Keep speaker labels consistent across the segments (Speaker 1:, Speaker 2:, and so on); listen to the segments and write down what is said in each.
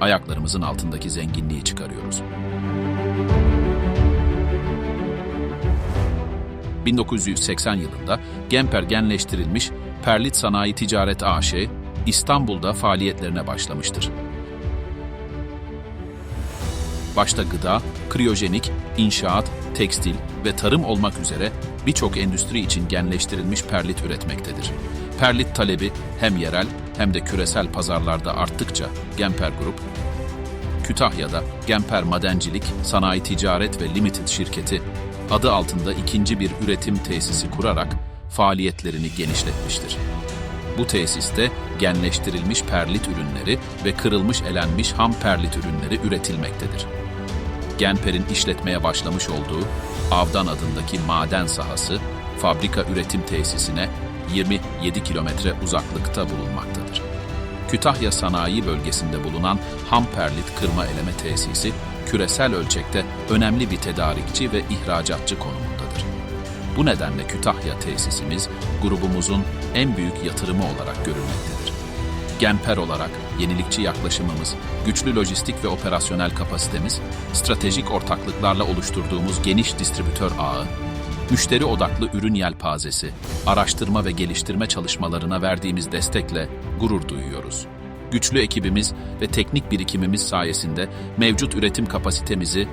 Speaker 1: ayaklarımızın altındaki zenginliği çıkarıyoruz. 1980 yılında Gemper genleştirilmiş Perlit Sanayi Ticaret AŞ İstanbul'da faaliyetlerine başlamıştır. Başta gıda, kriyojenik, inşaat, tekstil ve tarım olmak üzere birçok endüstri için genleştirilmiş perlit üretmektedir. Perlit talebi hem yerel hem de küresel pazarlarda arttıkça Gemper Grup, Kütahya'da Gemper Madencilik, Sanayi Ticaret ve Limited şirketi adı altında ikinci bir üretim tesisi kurarak faaliyetlerini genişletmiştir. Bu tesiste genleştirilmiş perlit ürünleri ve kırılmış elenmiş ham perlit ürünleri üretilmektedir. Genper'in işletmeye başlamış olduğu Avdan adındaki maden sahası fabrika üretim tesisine 27 kilometre uzaklıkta bulunmaktadır. Kütahya Sanayi Bölgesi'nde bulunan ham perlit kırma eleme tesisi küresel ölçekte önemli bir tedarikçi ve ihracatçı konumundadır. Bu nedenle Kütahya tesisimiz grubumuzun en büyük yatırımı olarak görülmektedir. Genper olarak yenilikçi yaklaşımımız, güçlü lojistik ve operasyonel kapasitemiz, stratejik ortaklıklarla oluşturduğumuz geniş distribütör ağı, müşteri odaklı ürün yelpazesi, araştırma ve geliştirme çalışmalarına verdiğimiz destekle gurur duyuyoruz. Güçlü ekibimiz ve teknik birikimimiz sayesinde mevcut üretim kapasitemizi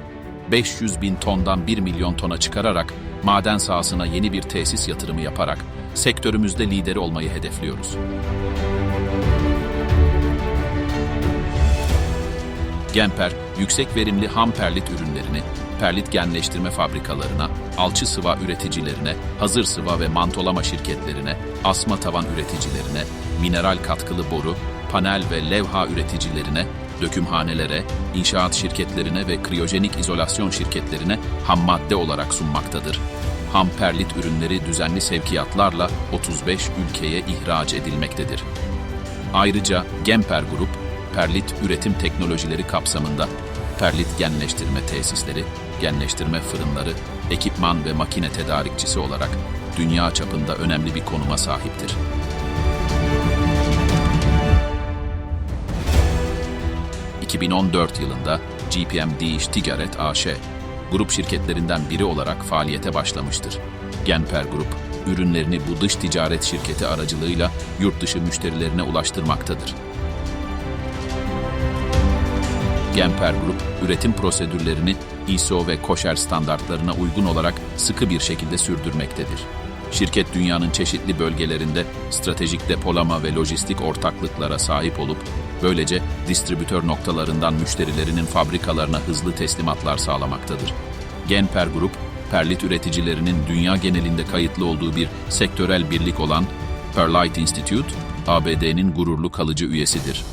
Speaker 1: 500 bin tondan 1 milyon tona çıkararak maden sahasına yeni bir tesis yatırımı yaparak sektörümüzde lideri olmayı hedefliyoruz. Gemper, yüksek verimli ham perlit ürünlerini perlit genleştirme fabrikalarına, alçı sıva üreticilerine, hazır sıva ve mantolama şirketlerine, asma tavan üreticilerine, mineral katkılı boru, panel ve levha üreticilerine, dökümhanelere, inşaat şirketlerine ve kriyojenik izolasyon şirketlerine ham madde olarak sunmaktadır. Ham perlit ürünleri düzenli sevkiyatlarla 35 ülkeye ihraç edilmektedir. Ayrıca Gemper Grup, perlit üretim teknolojileri kapsamında perlit genleştirme tesisleri, genleştirme fırınları, ekipman ve makine tedarikçisi olarak dünya çapında önemli bir konuma sahiptir. ...2014 yılında GPM Diş Ticaret AŞ, grup şirketlerinden biri olarak faaliyete başlamıştır. Genper Grup, ürünlerini bu dış ticaret şirketi aracılığıyla yurt dışı müşterilerine ulaştırmaktadır. Gemper Grup, üretim prosedürlerini ISO ve KOSHER standartlarına uygun olarak sıkı bir şekilde sürdürmektedir. Şirket dünyanın çeşitli bölgelerinde stratejik depolama ve lojistik ortaklıklara sahip olup, böylece distribütör noktalarından müşterilerinin fabrikalarına hızlı teslimatlar sağlamaktadır. Genper Grup, perlit üreticilerinin dünya genelinde kayıtlı olduğu bir sektörel birlik olan Perlite Institute, ABD'nin gururlu kalıcı üyesidir.